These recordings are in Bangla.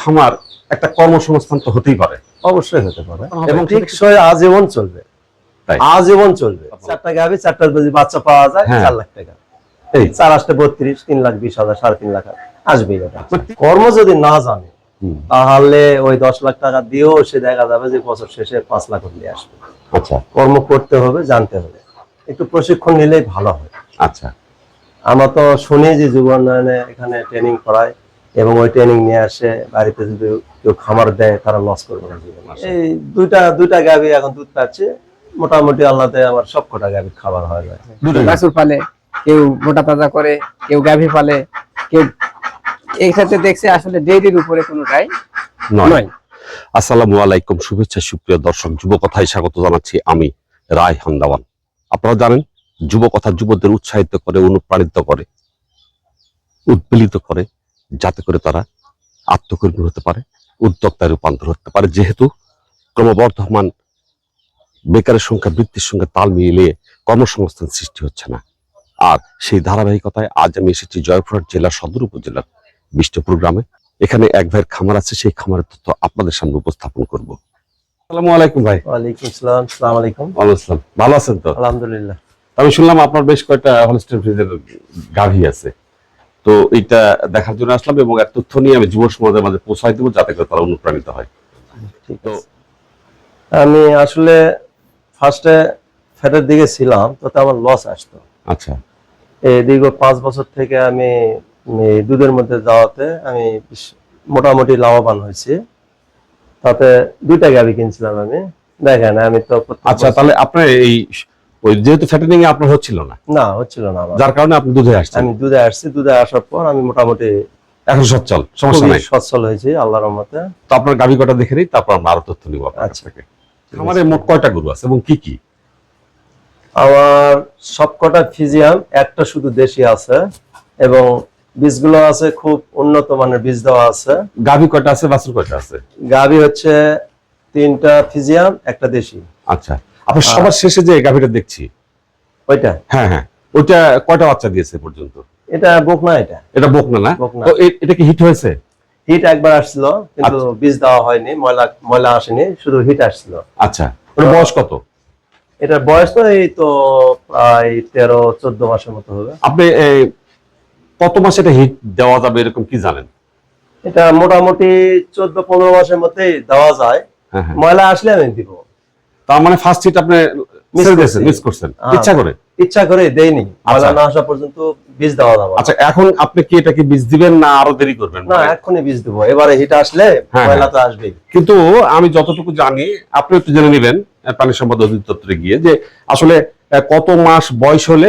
খামার একটা কর্মসংস্থান তো হতেই পারে। অবশ্যই হতে পারে। এবং টেকসই আজীবন চলবে। আজীবন চলবে। চারটা গাভি চারটা যদি বাচ্চা পাওয়া যায় হ্যাঁ। চার লাখ টাকা। এই। চার আসতে বত্রিশ তিন লাখ বিশ হাজার সাড়ে তিন লাখ আসবেই ওটা কর্ম যদি না জানে তাহলে ওই দশ লাখ টাকা দিয়েও সে দেখা যাবে যে বছর শেষে পাঁচ লাখ নিয়ে আসবে। আচ্ছা। কর্ম করতে হবে জানতে হবে। একটু প্রশিক্ষণ নিলেই ভালো হয়। আচ্ছা। আমরা তো শুনি যে যুব উন্নয়নে এখানে ট্রেনিং করায়। এবং ওই ট্রেনিং নিয়ে আসে বাড়িতে যদি কেউ খামার দেয় তারা লস করবে না এই দুইটা দুইটা গাভি এখন দুধ পাচ্ছে। মোটামুটি আল্লাহতে আমার সব কটা গাভি খাবার হয়ে যায়। দুটো বাছুর পালে কেউ মোটা তাজা করে কেউ গাভী পালে কেউ এই ক্ষেত্রে দেখছে আসলে ডেইরির উপরে কোনোটাই নয়। নয়। আসসালামু আলাইকুম শুভেচ্ছা সুপ্রিয় দর্শক যুব কথায় স্বাগত জানাচ্ছি আমি রায় হান্দাওয়ান। আপনারা জানেন যুব কথা যুবদের উৎসাহিত করে অনুপ্রাণিত করে উদ্বেলিত করে যাতে করে তারা আত্মকর্মী হতে পারে উদ্যোক্তায় রূপান্তর হতে পারে। যেহেতু ক্রমবর্ধমান বেকারের সংখ্যা বৃদ্ধির সঙ্গে তাল মিলিয়ে কর্মসংস্থান সৃষ্টি হচ্ছে না। আর সেই ধারাবাহিকতায় আজ আমি এসেছি জয়পুরহাট জেলার সদর উপজেলার বিষ্ণুপুর গ্রামে। এখানে এক ভাইয়ের খামার আছে সেই খামারের তথ্য আপনাদের সামনে উপস্থাপন করব। আসসালামু আলাইকুম ভাই। ওয়ালাইকুম আসসালাম সালাম আলাইকুম। ভালো আছেন ভালো আছেন তো? আলহামদুলিল্লাহ। আমি শুনলাম আপনার বেশ কয়েকটা হলস্টেন ফ্রিজের গাভী আছে। তো এটা দেখার জন্য আসলাম এবং এক তথ্য নিয়ে আমি যুব সমাজের মাঝে পৌঁছাই দেবো যাতে করে তারা অনুপ্রাণিত হয়। তো আমি আসলে ফার্স্টে ফ্যাটের দিকে ছিলাম তাতে আমার লস আসতো। আচ্ছা। এই দীর্ঘ পাঁচ বছর থেকে আমি দুধের মধ্যে যাওয়াতে আমি মোটামুটি লাভবান হয়েছি। তাতে দুইটা গাড়ি কিনছিলাম আমি। দেখেন আমি তো আচ্ছা তাহলে আপনার এই ওই যেহেতু ফ্যাটেনিং আপনার হচ্ছিল না। না হচ্ছিল না আমার। যার কারণে আপনি দুধে আসছেন। আমি দুধে আসছি দুধে আসার পর আমি মোটামুটি এখন সচ্ছল সমস্যা নাই। সচ্ছল হয়েছি আল্লাহর রহমতে। তো আপনার গাভী কটা দেখে নিই তারপর আমরা আরও তথ্য নিব আপনার আচ্ছা। থেকে। খামারে মোট কয়টা গরু আছে এবং কি কি? আমার সবকটা ফিজিয়াম একটা শুধু দেশি আছে এবং বীজগুলো আছে খুব উন্নত মানের বীজ দেওয়া আছে। গাভী কয়টা আছে বাছুর কয়টা আছে? গাভি হচ্ছে তিনটা ফিজিয়াম একটা দেশি। আচ্ছা। আপনার সবার শেষে যে গাভীটা দেখছি ওইটা? হ্যাঁ হ্যাঁ। ওইটা কয়টা বাচ্চা দিয়েছে পর্যন্ত? এটা বুক না এটা। এটা বকনা না? বকনা। তো এটা কি হিট হয়েছে? হিট একবার আসছিল কিন্তু আচ্ছা। বীজ দেওয়া হয়নি ময়লা ময়লা আসেনি শুধু হিট আসছিল। আচ্ছা ওর বয়স কত? এটার বয়স তো এই তো প্রায় তেরো চোদ্দ মাসের মতো হবে। আপনি এই, কত মাসে এটা হিট দেওয়া যাবে এরকম কি জানেন? এটা মোটামুটি চোদ্দ পনেরো মাসের মধ্যে দেওয়া যায়। হ্যাঁ হ্যাঁ। ময়লা আসলে আমি দিব। তার মানে ফার্স্ট হিট আপনি মিস করছেন। হ্যাঁ। ইচ্ছা করে? ইচ্ছা করে দেইনি ময়লা আচ্ছা। না আসা পর্যন্ত বীজ দেওয়া যাবে আচ্ছা এখন আপনি কি এটাকে বীজ দিবেন না আরও দেরি করবেন? না এখনই বীজ দেবো। এবারে হিট আসলে হ্যাঁ, ময়লা তো আসবেই। কিন্তু আমি যতটুকু জানি আপনি একটু জেনে নেবেন প্রাণী সম্পদ অধিদপ্তরে গিয়ে যে আসলে কত মাস বয়স হলে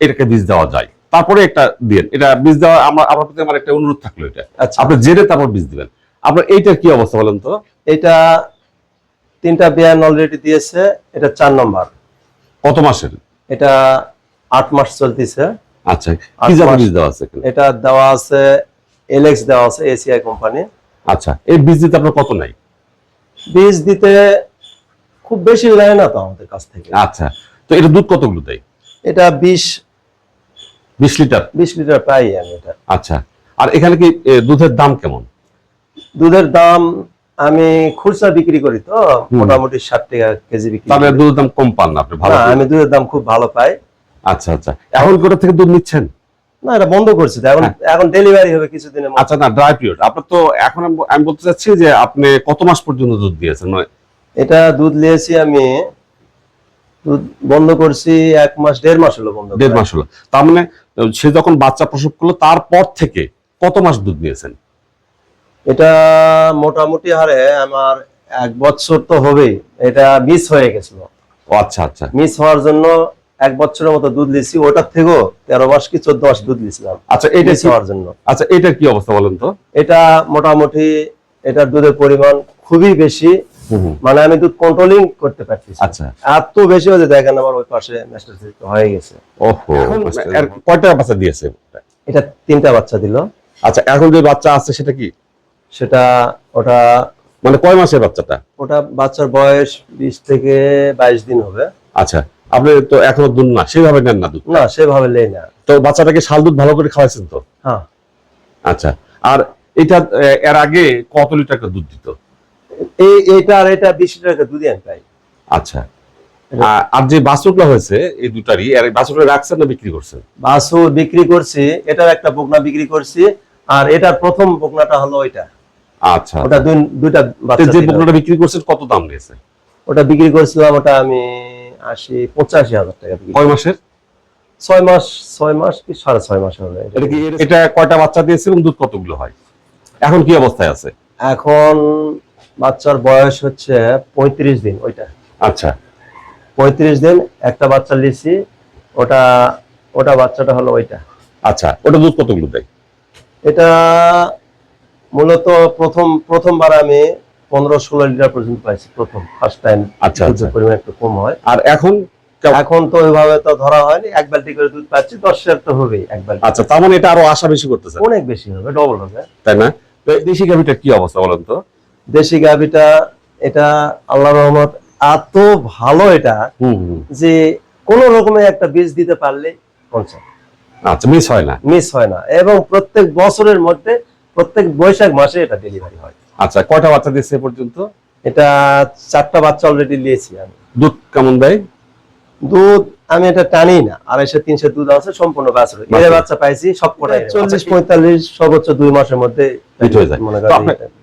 এটাকে বীজ দেওয়া যায়। তারপরে একটা দিন। এটা বীজ দেওয়া আমার আমার প্রতি আমার একটা অনুরোধ থাকল এটা। আচ্ছা। আপনি জেনে তারপর বীজ দিবেন। আপনার এইটার কি অবস্থা বলেন তো? এটা তিনটা বিয়ান অলরেডি দিয়েছে এটা চার নম্বর। কত মাসের? এটা আট মাস চলতেছে। আচ্ছা কি। বীজ দেওয়া আছে এটা দেওয়া আছে এলএক্স দেওয়া আছে এসিআই কোম্পানি আচ্ছা এই বীজ দিতে আপনার কত নাই? বীজ দিতে খুব বেশি লাগে না তো আমাদের কাছ থেকে। আচ্ছা তো এটা দুধ কতগুলো দেয়? এটা বিশ বিশ লিটার? বিশ লিটার পাই আমি এটা। আচ্ছা আর এখানে কি দুধের দাম কেমন? দুধের দাম আমি খুচরা বিক্রি করি তো মোটামুটি ষাট টাকা কেজি বিক্রি তাহলে দুধের দাম কম পান না আপনি ভালো আমি দুধের দাম খুব ভালো পাই। আচ্ছা আচ্ছা। এখন কোথা থেকে দুধ নিচ্ছেন? না এটা বন্ধ করছি এখন হ্যাঁ। এখন ডেলিভারি হবে কিছুদিনের মধ্যে। আচ্ছা না ড্রাই পিরিয়ড আপনার তো এখন আমি- বলতে চাচ্ছি যে আপনি কত মাস পর্যন্ত দুধ দিয়েছেন? এটা দুধ নিয়েছি আমি দুধ বন্ধ করছি এক মাস দেড় মাস হলো বন্ধ দেড় মাস হলো। তার মানে সে যখন বাচ্চা প্রসব করল তারপর থেকে কত মাস দুধ নিয়েছেন এটা মোটামুটি হারে আমার এক বছর তো হবেই। এটা মিস হয়ে গেছিল। আচ্ছা আচ্ছা। মিস হওয়ার জন্য এক বছরের মতো দুধ নিয়েছি ওটার থেকেও তেরো মাস কি চোদ্দ মাস দুধ নিয়েছিলাম আচ্ছা এটা হওয়ার জন্য। আচ্ছা এটার কি অবস্থা বলেন তো? এটা মোটামুটি এটার দুধের পরিমাণ খুবই বেশি। মানে আমি দুধ কন্ট্রোলিং করতে পারছি আচ্ছা। এত বেশি হয়েছে দেখেন আমার ওই পাশে হয়ে গেছে। ওহো কয়টা বাচ্চা দিয়েছে? এটা তিনটা বাচ্চা দিল। আচ্ছা এখন যে বাচ্চা আছে সেটা কি? সেটা ওটা মানে কয় মাসের বাচ্চাটা? ওটা বাচ্চার বয়স বিশ থেকে বাইশ দিন হবে। আচ্ছা আপনি তো এখনও দুধ না সেভাবে নেন না দুধ? না সেভাবে লেই না। তো বাচ্চাটাকে শাল দুধ ভালো করে খাওয়াইছেন তো? হ্যাঁ। আচ্ছা আর এটা এর আগে কত লিটার দুধ দিত? এই এইটা আর এটা বিশ টাকা দুধই আমি পাই। আচ্ছা আর যে বাছুরগুলো হয়েছে এই দুটারই এর বাছুরটা রাখছেন না বিক্রি করছেন? বাছুর বিক্রি করছি এটার একটা বকনা বিক্রি করছি আর এটার প্রথম বকনাটা হলো ওইটা। আচ্ছা। ওটা দুই দুইটা বাচ্চা যে। বকনাটা বিক্রি করছেন কত দাম নিয়েছে? ওটা বিক্রি করছিলাম ওটা আমি আশি পঁচাশি হাজার টাকা কয় মাসের? ছয় মাস ছয় মাস কি সাড়ে ছয় মাস হবে এটা। এটা কি এটা কয়টা বাচ্চা দিয়েছে এবং দুধ কতগুলো হয়? এখন কি অবস্থায় আছে? এখন বাচ্চার বয়স হচ্ছে পঁয়ত্রিশ দিন ওইটা। আচ্ছা। পঁয়ত্রিশ দিন একটা বাচ্চা লিছি ওটা ওটা বাচ্চাটা হলো ওইটা। আচ্ছা ওটা দুধ কতগুলো দেয়? এটা মূলত প্রথম প্রথমবার আমি পনেরো ষোলো লিটার পর্যন্ত পাইছি প্রথম ফার্স্ট টাইম আচ্ছা। পরিমাণ একটু কম হয়। আর এখন এখন তো ওইভাবে তো ধরা হয়নি এক বালতি করে দুধ পাচ্ছি দশ হাজার তো হবেই এক বালতি। আচ্ছা তার মানে এটা আরও আশা বেশি করতেছে অনেক বেশি হবে ডবল হবে। তাই না? তো দেশি গাভিটার কি অবস্থা বলেন তো? দেশি গাভিটা এটা আল্লাহ রহমত এত ভালো এটা। যে কোন রকমে একটা বীজ দিতে পারলে পঞ্চাশ। আচ্ছা মিস হয় না। মিস হয় না। এবং প্রত্যেক বছরের মধ্যে প্রত্যেক বৈশাখ মাসে এটা ডেলিভারি হয়। আচ্ছা কয়টা বাচ্চা দিয়েছে পর্যন্ত? এটা চারটা বাচ্চা অলরেডি নিয়েছি আমি। দুধ কেমন দেয়? দুধ আমি এটা টানি না। আড়াইশো তিনশো দুধ আছে সম্পূর্ণ বাছুর। এর বাচ্চা পাইছি সব কটাই চল্লিশ পঁয়তাল্লিশ সর্বোচ্চ দুই মাসের মধ্যে হয়ে। মনে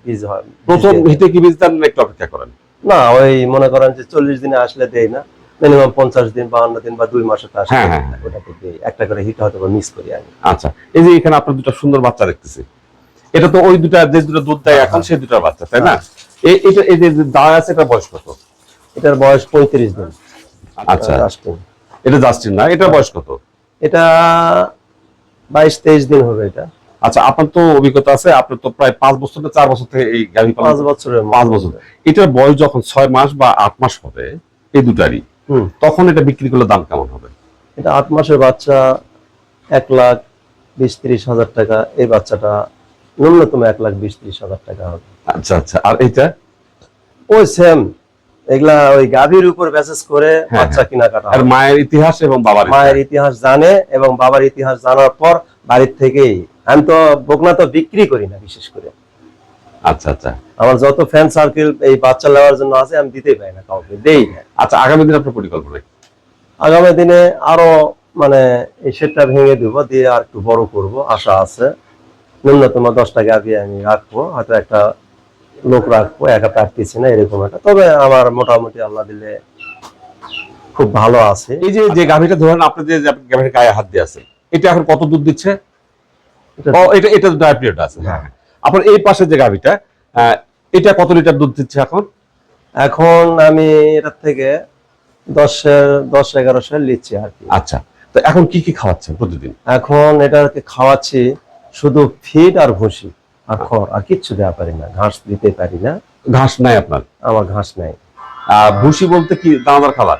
বীজ হয়। প্রথম হিটে কি বীজ দেন না একটু অপেক্ষা করেন? না ওই মনে করেন যে চল্লিশ দিনে আসলে দেই না। মিনিমাম পঞ্চাশ দিন বাহান্ন দিন বা দুই মাসে তো আসলে হ্যাঁ, হ্যাঁ, হ্যাঁ। দেই। একটা করে হিট হয়তো মিস করি আমি। আচ্ছা এই যে এখানে আপনার দুটো সুন্দর বাচ্চা দেখতেছি। এটা তো ওই দুটা যে দুটো দুধ দেয় এখন সেই দুটার বাচ্চা তাই না? এটা এই যে দাঁড়া আছে এটা বয়স কত? এটার বয়স পঁয়ত্রিশ দিন। আচ্ছা। এটা জাস্টিন না এটা বয়স কত? এটা বাইশ তেইশ দিন হবে এটা। আচ্ছা আপনার তো অভিজ্ঞতা আছে আপনার তো প্রায় পাঁচ বছর না চার বছর থেকে এই গাভী পালন পাঁচ বছরের মতো। পাঁচ বছর। এটার বয়স যখন ছয় মাস বা আট মাস হবে এই দুটারই হুম। তখন এটা বিক্রি করলে দাম কেমন হবে? এটা আট মাসের বাচ্চা এক লাখ বিশ ত্রিশ হাজার টাকা এই বাচ্চাটা ন্যূনতম এক লাখ বিশ ত্রিশ হাজার টাকা হবে। আচ্ছা আচ্ছা। আর এইটা? ওই সেম এগুলা ওই গাভীর উপর বেসেস করে হ্যাঁ, বাচ্চা কিনা কাটা আর মায়ের ইতিহাস এবং বাবার মায়ের ইতিহাস। জানে এবং বাবার ইতিহাস জানার পর বাড়ির থেকেই। আমি তো বকনা তো বিক্রি করি না বিশেষ করে। আচ্ছা আচ্ছা। আমার যত ফ্যান সার্কেল এই বাচ্চা নেওয়ার জন্য আছে আমি দিতেই পাই না কাউকে দেই না। আচ্ছা আগামী দিন আপনার পরিকল্পনা আগামী দিনে আরও মানে এই শেডটা ভেঙে দিব দিয়ে আর একটু বড় করব আশা আছে। ন্যূনতম দশটা গাভি আমি রাখব হয়তো একটা লোক রাখব একা পারতেছি না এরকম একটা। তবে আমার মোটামুটি আল্লাহ দিলে খুব ভালো আছে। এই যে যে গাভীটা ধরেন আপনি যে যে গাভীর গায়ে হাত দিয়ে আছে এটা এখন কত দুধ দিচ্ছে? এটা- ও এটা এটা ড্রাই পিরিয়ড আছে। হ্যাঁ। আপনার এই পাশে যে গাভীটা আহ, এটা কত লিটার দুধ দিচ্ছে এখন? এখন আমি এটার থেকে দশের দশ এগারোশো নিচ্ছি আর কি। আচ্ছা তো এখন কি কি খাওয়াচ্ছেন প্রতিদিন? এখন এটাকে খাওয়াচ্ছি শুধু ফিড আর ভুসি আর খড় আর কিচ্ছু দেওয়া পারি না। ঘাস দিতে পারি না। ঘাস নাই আপনার? আমার ঘাস নাই। ভুসি বলতে কি দানাদার খাবার?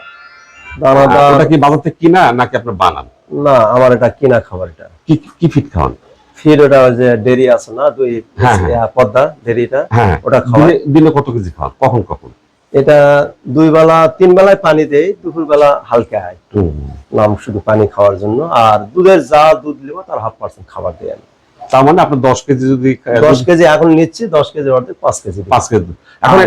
দানাদার কি বাজার থেকে কিনা নাকি আপনার বানান? না আমার এটা কিনা খাবার এটা। কি কি ফিট খাওয়ান? ফির ওটা যে ডেরি আছে না দুই হ্যাঁ, হ্যাঁ। পদ্মা ডেরিটা হ্যাঁ ওটা খাওয়াই। দিনে- কত কেজি খাওয়ান? কখন কখন? এটা দুই বেলা তিন বেলায় পানি দেই দুপুর বেলা হালকা একটু নাম শুধু পানি খাওয়ার জন্য। আর দুধের যা দুধ নেব তার হাফ পার্সেন্ট খাবার দেয় আমি তার মানে আপনার দশ কেজি যদি দশ কেজি এখন নিচ্ছি দশ কেজি অর্ধেক পাঁচ কেজি পাঁচ কেজি এখন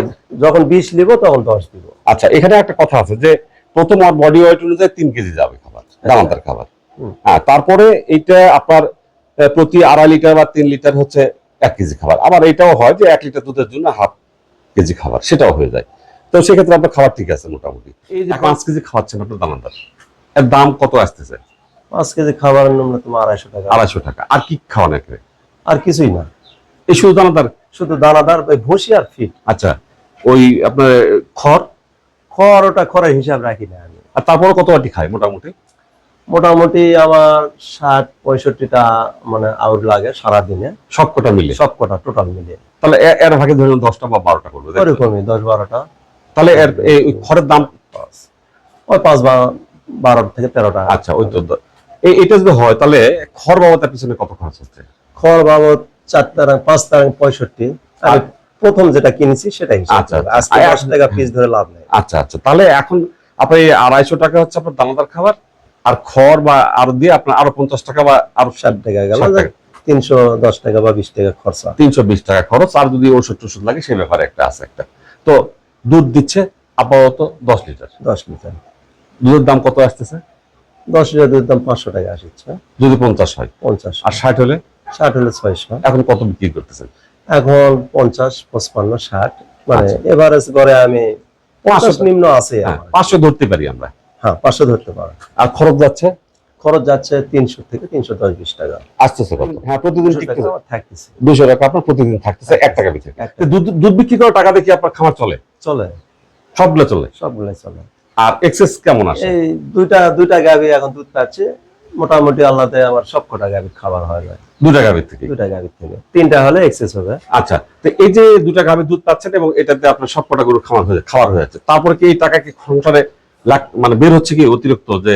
যখন বিশ নিব তখন দশ দিব। আচ্ছা এখানে একটা কথা আছে যে প্রথম আর বডি ওয়েট অনুযায়ী তিন কেজি যাবে খাবার দানাদার খাবার। হ্যাঁ তারপরে এইটা আপনার প্রতি আড়াই লিটার বা তিন লিটার হচ্ছে এক কেজি খাবার। আবার এটাও হয় যে এক লিটার দুধের জন্য হাফ কেজি খাবার সেটাও হয়ে যায়। তো সেক্ষেত্রে আপনার খাবার ঠিক আছে মোটামুটি। এই যে পাঁচ কেজি খাওয়াচ্ছেন আপনার দানাদার। এর দাম কত আসতেছে? পাঁচ কেজি খাবার ন্যূনতম আড়াইশো টাকা। আড়াইশো টাকা। আর কি খাওয়ান একে আর কিছুই না। এই শুধু দানাদার? শুধু দানাদার ওই ভুসি আর ফিট। আচ্ছা ওই আপনার খড়? খড় ওটা খড়ের হিসাব রাখি না আমি। আর তারপরে কত বাটি খায় মোটামুটি? মোটামুটি আমার ষাট পঁয়ষট্টিটা মানে আউট লাগে সারাদিনে। সব কটা মিলে? সব কটা টোটাল মিলিয়ে তাহলে এর ভাগে ধরুন দশটা বা বারোটা করবে? ওরকমই দশ বারোটা। তাহলে এর এই ওই খড়ের দাম? ওই পাঁচ বা- বারো থেকে তেরোটা। আচ্ছা ওই তো দ- এই এটা যদি হয় তাহলে খড় বাবতার পিছনে কত খরচ হচ্ছে? খড় বাবদ চার তারাং পাঁচ তারাং পঁয়ষট্টি। আর- প্রথম যেটা কিনেছি সেটা হিসাব আচ্ছা, আচ্ছা। আজকে টাকা পিস ধরে লাভ নেই। আচ্ছা আচ্ছা। তাহলে এখন আপনার এই আড়াইশো টাকা হচ্ছে আপনার দানাদার খাবার আর খড় বা আরও দিয়ে আপনার আরও পঞ্চাশ টাকা বা আরও ষাট টাকা গেল। তিনশো দশ টাকা বা বিশ টাকা খরচা তিনশো বিশ টাকা খরচ আর যদি ওষুধ টষুধ লাগে সেই ব্যাপারে একটা আছে একটা। তো দুধ দিচ্ছে আপাতত দশ লিটার। দশ লিটার। দুধের দাম কত আসতেছে? দশ লিটার দুধের দাম পাঁচশো টাকা আসছে যদি পঞ্চাশ হয়? পঞ্চাশ। আর ষাট হলে? ষাট হলে ছয়শো। এখন কত বিক্রি করতেছেন? এখন পঞ্চাশ পঁচপান্ন ষাট। মানে আচ্ছা। এভারেজ করে আমি পাঁচশো- নিম্ন আছে হ্যাঁ, পাঁচশো ধরতে পারি আমরা। হ্যাঁ পাঁচশো ধরতে পারে। আর খরচ যাচ্ছে? খরচ যাচ্ছে তিনশো থেকে তিনশো দশ বিশ টাকা। আসতেছে হ্যাঁ প্রতিদিন থাকতেছে। দুশো টাকা আপনার প্রতিদিন থাকতেছে এক টাকা বিক্রি দুধ দুধ বিক্রি করার টাকা দেখি আপনার খামার চলে? চলে। সবগুলো চলে? সবগুলাই চলে। আর এক্সেস কেমন আসে এই দুইটা দুইটা গাভি এখন দুধ পাচ্ছে। মোটামুটি আল্লাহতে আমার সব কটা গাভির খাবার হয়ে যায়। দু টাকা থেকে? দুইটা গাভির থেকে। তিনটা হলে এক্সেস হবে। আচ্ছা তো এই যে দুটা গাভীর দুধ পাচ্ছেন এবং এটাতে আপনার সব কটা গরু খাওয়ার হয়ে খাবার হয়ে যাচ্ছে তারপরে কি এই টাকা কি সংসারে মানে বের হচ্ছে কি অতিরিক্ত যে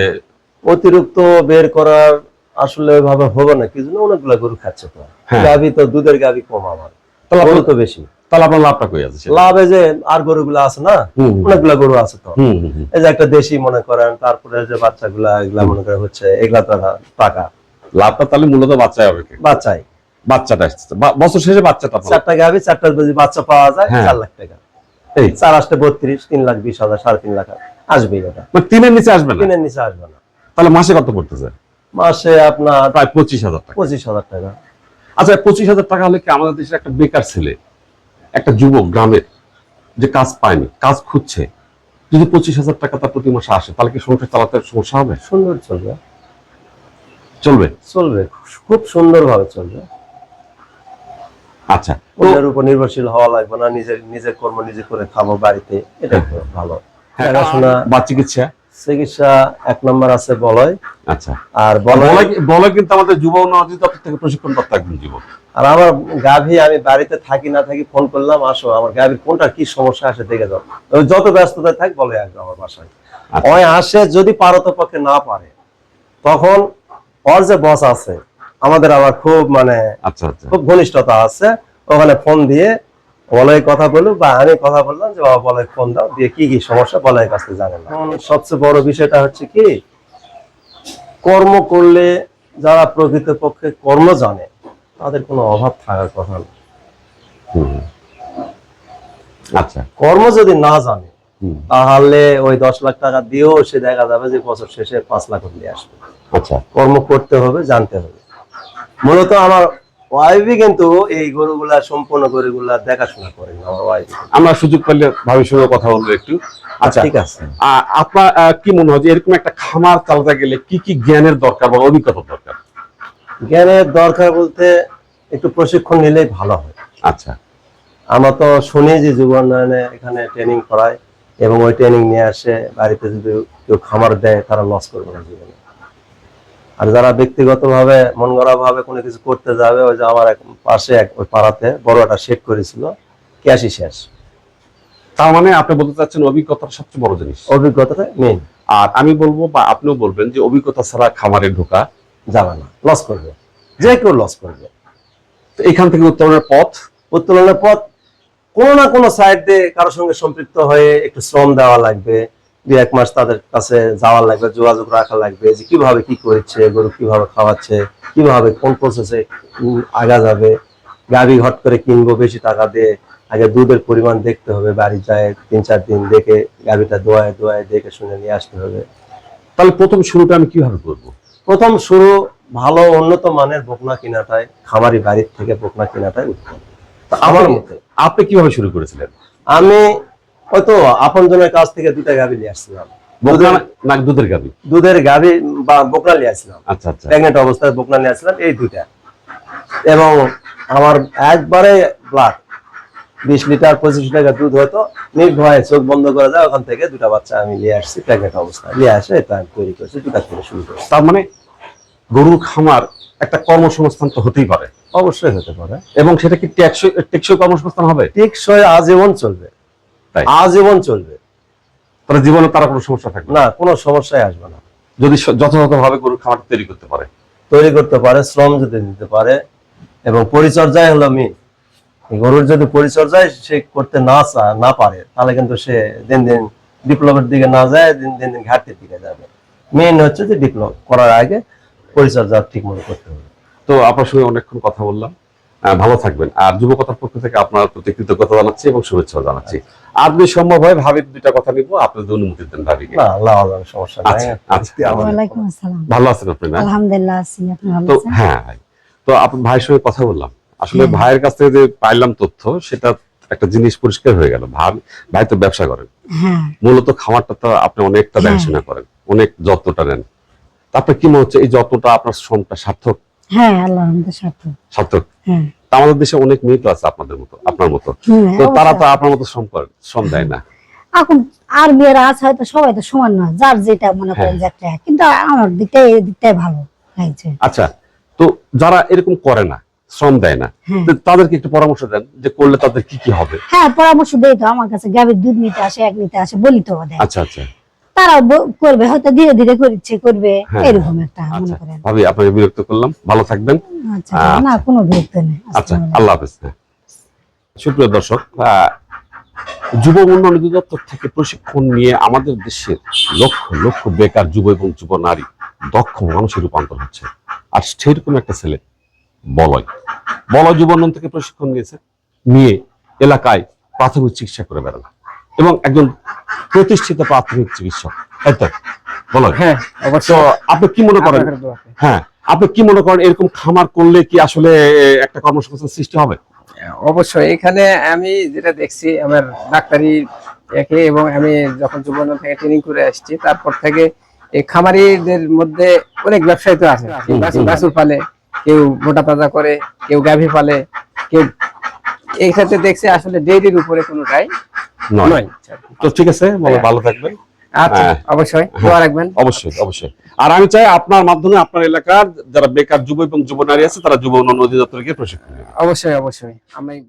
অতিরিক্ত বের করার আসলে ওইভাবে হবে না কি জন্য? অনেকগুলা গরু খাচ্ছে তো। হ্যাঁ। গাভি তো দুধের গাভি কম আমার। তো বেশি। তাহলে আপনার লাভটা কই আছে সেটা? লাভে যে আর গরুগুলা আছে না হুম, হুম, অনেকগুলা গরু আছে তো। হুম, হুম, হুম। এই যে একটা দেশি মনে করেন তারপরে যে বাচ্চাগুলা এগুলা মনে করেন হচ্ছে এগুলা তো টাকা লাভটা তাহলে মূলত বাচ্চায় হবে। কি? বাচ্চাটা বছর শেষে বাচ্চাটা পাবো। চারটা গাভি চারটা যদি বাচ্চা পাওয়া যায় হ্যাঁ। চার লাখ টাকা। এই। চার আসতে বত্রিশ তিন লাখ বিশ হাজার সাড়ে তিন লাখ আসবেই ওটা মানে তিনের নিচে আসবে না? নিচে আসবে না। তাহলে মাসে কত পড়তেছে? মাসে আপনার প্রায় পঁচিশ হাজার টাকা। পঁচিশ হাজার টাকা। আচ্ছা পঁচিশ হাজার টাকা হলে কি আমাদের দেশের একটা বেকার ছেলে একটা যুবক গ্রামের যে কাজ পায়নি কাজ খুঁজছে যদি পঁচিশ হাজার টাকা তার প্রতি মাসে আসে তাহলে কি সংসার চালাতে সমস্যা হবে? সুন্দর চলবে। চলবে? চলবে খুব সুন্দর ভাবে চলবে। আচ্ছা অন্যের উপর নির্ভরশীল হওয়া লাগবে না নিজের নিজের কর্ম নিজে করে খাব বাড়িতে এটা ভালো। হ্যাঁ, দেখাশোনা বা চিকিৎসা? চিকিৎসা এক নম্বর আছে বলয়। আচ্ছা। আর বলে বলয় কিন্তু আমাদের যুব উন্নয়ন দপ্তর থেকে প্রশিক্ষণ প্রাপ্ত একজন যুবক। আর আমার গাভী আমি বাড়িতে থাকি না থাকি ফোন করলাম আসো আমার গাভীর কোনটা কি সমস্যা আসে দেখে যাও। যত ব্যস্ততা থাক বলে আসবে আমার বাসায়। আচ্ছা। ওই আসে যদি পারত পক্ষে না পারে তখন ওর যে বস আছে আমাদের আবার খুব মানে আচ্ছা আচ্ছা। খুব ঘনিষ্ঠতা আছে ওখানে ফোন দিয়ে বলয় কথা বলুক বা আমি কথা বললাম যে বাবা বলয় ফোন দাও দিয়ে কি কি সমস্যা বলয়ের কাছে জানেন না। সবচেয়ে বড় বিষয়টা হচ্ছে কি কর্ম করলে যারা প্রকৃতপক্ষে কর্ম জানে তাদের কোনো অভাব থাকার কথা না। আচ্ছা। কর্ম যদি না জানে তাহলে ওই দশ লাখ টাকা দিয়েও সে দেখা যাবে যে বছর শেষে পাঁচ লাখ নিয়ে আসবে। আচ্ছা। কর্ম করতে হবে জানতে হবে। মূলত আমার ওয়াইফই কিন্তু এই গরুগুলা সম্পূর্ণ গরুগুলা দেখাশোনা করেন আমার ওয়াইফ আমরা সুযোগ পেলে ভাবির সঙ্গে কথা বলব একটু। আচ্ছা ঠিক আছে। আপনার কি মনে হয় যে এরকম একটা খামার চালাতে গেলে কি কি জ্ঞানের দরকার বা অভিজ্ঞতার দরকার? জ্ঞানের দরকার বলতে একটু প্রশিক্ষণ নিলেই ভালো হয়। আচ্ছা। আমরা তো শুনি যে যুব উন্নয়নে এখানে ট্রেনিং করায় এবং ওই ট্রেনিং নিয়ে আসে বাড়িতে যদি কেউ খামার দেয় তারা লস করবে না জীবনে। আর যারা ব্যক্তিগতভাবে মন গড়া ভাবে কোনো কিছু করতে যাবে ওই যে আমার এক পাশে এক ওই পাড়াতে বড় একটা শেড করেছিল ক্যাশই শেষ। তার মানে আপনি বলতে চাচ্ছেন অভিজ্ঞতার সবচেয়ে বড় জিনিস? অভিজ্ঞতাটা মেন আর আমি বলব বা আপনিও বলবেন যে অভিজ্ঞতা ছাড়া খামারে ঢোকা যাবে না। লস করবে। যে কেউ লস করবে। তো এখান থেকে উত্তরণের পথ? উত্তোলনের পথ কোনো না কোনো সাইড দিয়ে কারোর সঙ্গে সম্পৃক্ত হয়ে একটু শ্রম দেওয়া লাগবে দুই এক মাস তাদের কাছে যাওয়া লাগবে যোগাযোগ রাখা লাগবে যে কীভাবে কি করছে গরু কীভাবে খাওয়াচ্ছে কীভাবে কোন প্রসেসে আগা যাবে গাভি ঘট করে কিনবো বেশি টাকা দিয়ে আগে দুধের পরিমাণ দেখতে হবে বাড়ি যায় তিন চার দিন দেখে গাভিটা দোয়ায় দোয়ায় দেখে শুনে নিয়ে আসতে হবে। তাহলে প্রথম শুরুটা আমি কীভাবে করব? প্রথম শুরু ভালো উন্নত মানের বকনা কিনাটায় খামারি বাড়ির থেকে বকনা কিনাটাই উত্তম। তা আমার মতে আপনি কীভাবে শুরু করেছিলেন? আমি হয়তো আপনজনের কাছ থেকে দুটা গাভি নিয়ে আসছিলাম। দুধের গাবি দুধের গাভি বা বকনা নিয়ে আসছিলাম। আচ্ছা আচ্ছা। প্রেগনেন্ট অবস্থায় বকনা নিয়ে আসছিলাম এই দুইটা। এবং আমার একবারে ব্লাড বিশ লিটার পঁচিশ টাকা দুধ নির্ভয়ে চোখ বন্ধ করে যায় ওখান থেকে দুটা বাচ্চা আমি নিয়ে আসছি প্রেগনেন্ট অবস্থায় নিয়ে আসে এটা আমি তৈরি করছি দুটা থেকে শুরু করছি। তার মানে গরুর খামার একটা কর্মসংস্থান তো হতেই পারে। অবশ্যই হতে পারে। এবং সেটা কি টেকসই টেকসই কর্মসংস্থান হবে? টেকসই আজীবন চলবে। আজীবন চলবে। তাহলে জীবনে তারা কোনো সমস্যা থাকবে না? কোনো সমস্যাই আসবে না। যদি যথাযথভাবে গরুর খামার তৈরি করতে পারে? তৈরি করতে পারে শ্রম যদি দিতে পারে এবং পরিচর্যায় হলো মেন গরুর যদি পরিচর্যায় সে করতে না না পারে তাহলে কিন্তু সে দিন দিন ডিপ্লোমের দিকে না যায় দিন দিন দিন ঘাটতির দিকে যাবে। মেন হচ্ছে যে ডিপ্লোম করার আগে পরিচর্যা ঠিক মতো করতে হবে। তো আপনার সঙ্গে অনেকক্ষণ কথা বললাম। ভালো থাকবেন। আর যুবকতার পক্ষ থেকে আপনার প্রতি কৃতজ্ঞতা জানাচ্ছি এবং শুভেচ্ছা জানাচ্ছি। আর যদি সম্ভব হয় ভাবির দুইটা কথা নিবো আপনি যদি অনুমতি দেন সমস্যা নাই। আচ্ছা আচ্ছা। ওয়ালাইকুম আসসালাম। ভালো আছেন আপনি না? আলহামদুলিল্লাহ আছি তো হ্যাঁ তো আপনার ভাইয়ের সঙ্গে কথা বললাম। আসলে হ্যাঁ। ভাইয়ের কাছ থেকে যে পাইলাম তথ্য সেটা একটা জিনিস পরিষ্কার হয়ে গেল। ভাই ভাই তো ব্যবসা করেন। হ্যাঁ। মূলত খামারটা তো আপনি অনেকটা হ্যাঁ। দেখাশোনা করেন অনেক যত্নটা নেন। তারপর কি মনে হচ্ছে এই যত্নটা আপনার শ্রমটা সার্থক হ্যাঁ সাথে সার্থক। হ্যাঁ। আমাদের দেশে অনেক মেয়ে তো আছে আপনাদের মতো আপনার মতো। তো তারা তো আপনার মতো দেয় না। এখন আর বিয়ের আছে হয়তো সবাই তো সমান নয় যার যেটা মনে করেন হ্যাঁ। যে একটা কিন্তু আমার দিকটাই এই দিকটাই ভালো লাগছে। আচ্ছা তো যারা এরকম করে না শ্রম দেয় না হ্যাঁ। তাদেরকে একটু পরামর্শ দেন যে করলে তাদের কি কি হবে? হ্যাঁ পরামর্শ দেই তো আমার কাছে গাভীর দুধ নিতে আসে এক নিতে আসে বলি তো আচ্ছা আচ্ছা। তারা করবে হয়তো ধীরে ধীরে করছে করবে হ্যাঁ, এরকম একটা মনে আচ্ছা করেন। ভাবি আপনাকে বিরক্ত করলাম। ভালো থাকবেন। আচ্ছা আচ্ছা। না কোনো বিরক্ত নেই। আচ্ছা আল্লাহ হাফেজ হ্যাঁ। সুপ্রিয় দর্শক যুব উন্নয়ন অধিদপ্তর থেকে প্রশিক্ষণ নিয়ে আমাদের দেশের লক্ষ লক্ষ বেকার যুব এবং যুব নারী দক্ষ মানুষের রূপান্তর হচ্ছে। আর সেরকম একটা ছেলে বলয়। বলয় যুব উন্নয়ন থেকে প্রশিক্ষণ নিয়েছে নিয়ে এলাকায় প্রাথমিক চিকিৎসা করে বেড়ান এবং একজন প্রতিষ্ঠিত প্রাথমিক চিকিৎসক। তাই তো? বলয় হ্যাঁ তো আপনি কি মনে করেন? হ্যাঁ আপনি কি মনে করেন এরকম খামার করলে কি আসলে একটা কর্মসংস্থান সৃষ্টি হবে? অবশ্যই। এখানে আমি যেটা দেখছি আমার ডাক্তারি একে এবং আমি যখন যুবন থেকে ট্রেনিং করে আসছি তারপর থেকে এই খামারিদের মধ্যে অনেক ব্যবসায়ী তো আছে। বাছুর পালে কেউ মোটা তাজা করে কেউ গাভী পালে কেউ এই ক্ষেত্রে দেখছি আসলে ডেইরির উপরে কোনোটাই নয়। নয়। তো ঠিক আছে ভালো- ভালো থাকবেন। আচ্ছা হ্যাঁ। অবশ্যই দোয়া রাখবেন। অবশ্যই অবশ্যই। আর আমি চাই আপনার মাধ্যমে আপনার এলাকার যারা বেকার যুব এবং যুব নারী আছে তারা যুব উন্নয়ন অধিদপ্তরকে প্রশিক্ষণ। অবশ্যই অবশ্যই। আমি